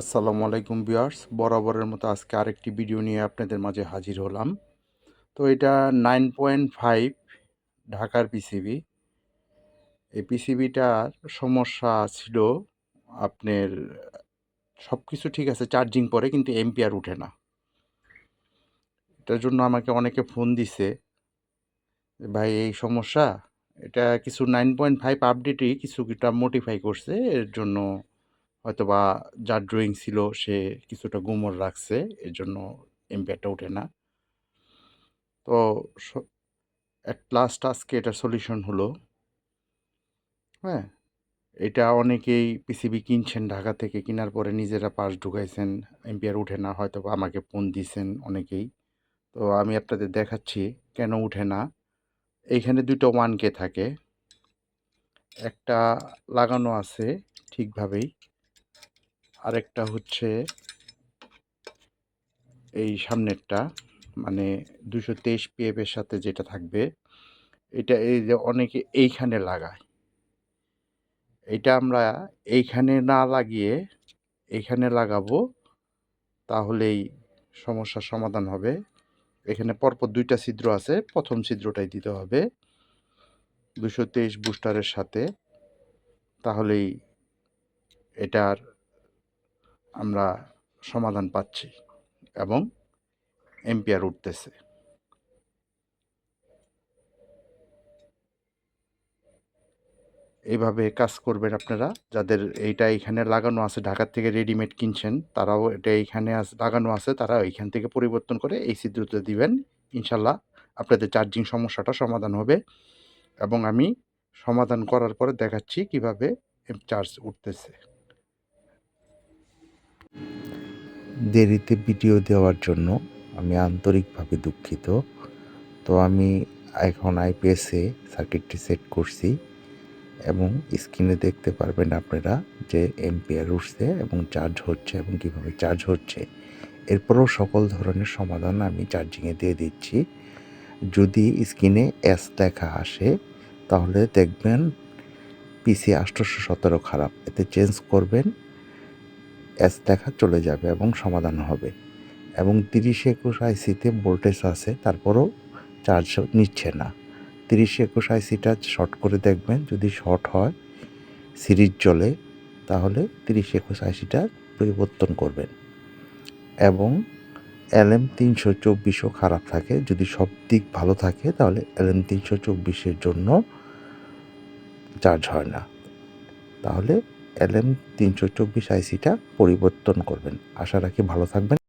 আসসালামু আলাইকুম ভিউয়ার্স। বরাবরের মতো আজকে আরেকটি ভিডিও নিয়ে আপনাদের মাঝে হাজির হলাম। তো এটা নাইন পয়েন্ট ফাইভ ঢাকার পিসিবি এই পিসিবিটার সমস্যা ছিল আপনার সব কিছু ঠিক আছে চার্জিং পরে, কিন্তু এমপিআর উঠে না। এটার জন্য আমাকে অনেকে ফোন দিছে ভাই, এই সমস্যা? এটা কিছু নাইন পয়েন্ট ফাইভ আপডেটই কিছু কিছুটা মোটিফাই করছে, এর জন্য হয়তো বা যার ড্রয়িং ছিল সে কিছুটা গুমর রাখছে এর জন্য এম্পিয়ারটা ওঠে না। তো অ্যাট লাস্ট আজকে এটার সলিউশন হলো। হ্যাঁ এটা অনেকেই পিসিবি কিনছেন ঢাকা থেকে, কেনার পরে নিজেরা পাশ ঢুকাইছেন এম্পিয়ার উঠে না হয়তো আমাকে ফোন দিছেন অনেকেই। তো আমি আপনাদের দেখাচ্ছি কেন উঠে না। এইখানে দুটো ওয়ান কে থাকে। একটা লাগানো আছে ঠিকভাবেই। আরেকটা হচ্ছে এই সামনেরটা মানে দুশো তেইশ পিএফের সাথে যেটা থাকবে, এটা এই যে অনেকে এইখানে লাগায়। এটা আমরা এইখানে না লাগিয়ে এইখানে লাগাবো, তাহলেই সমস্যার সমাধান হবে। এখানে পরপর দুইটা ছিদ্র আছে, প্রথম ছিদ্রটাই দিতে হবে দুশো তেইশ বুস্টারের সাথে, তাহলেই এটার আমরা সমাধান পাচ্ছি এবং এম্পিয়ার উঠতেছে। এইভাবে কাজ করবেন আপনারা। যাদের এইটা এখানে লাগানো আছে, ঢাকার থেকে রেডিমেড কিনছেন, তারাও এটা এইখানে লাগানো আছে, তারা এইখান থেকে পরিবর্তন করে এই ছিদ্রতে দিবেন। ইনশাল্লাহ আপনাদের চার্জিং সমস্যাটা সমাধান হবে এবং আমি সমাধান করার পরে দেখাচ্ছি কীভাবে চার্জ উঠতেছে। দেরিতে ভিডিও দেওয়ার জন্য আমি আন্তরিকভাবে দুঃখিত। তো আমি এখন আইপিএসে সার্কিটটি সেট করছি এবং স্ক্রিনে দেখতে পারবেন আপনারা যে এমপিআর উঠছে এবং চার্জ হচ্ছে এবং কীভাবে চার্জ হচ্ছে। এরপরও সকল ধরনের সমাধান আমি চার্জিংয়ে দিয়ে দিচ্ছি। যদি স্ক্রিনে এস লেখা আসে, তাহলে দেখবেন পিসি আষ্টশো সতেরো খারাপ। এতে চেঞ্জ করবেন। এস দেখা চলে যাবে এবং সমাধান হবে। এবং তিরিশ একুশ আইসিতে ভোল্টেজ আছে, তারপরও চার্জ নিচ্ছে না। তিরিশ একুশ আইসিটা শর্ট করে দেখবেন, যদি শর্ট হয় সিরিজ চলে, তাহলে তিরিশ একুশ আইসিটা পরিবর্তন করবেন। এবং এলএম তিনশো চব্বিশও খারাপ থাকে, যদি সব দিক ভালো থাকে, তাহলে এলএম তিনশো চব্বিশের জন্য চার্জ হয় না। তাহলে এলএম তিনশো চব্বিশ আইসিটা পরিবর্তন করবেন। আশা রাখি ভালো থাকবেন।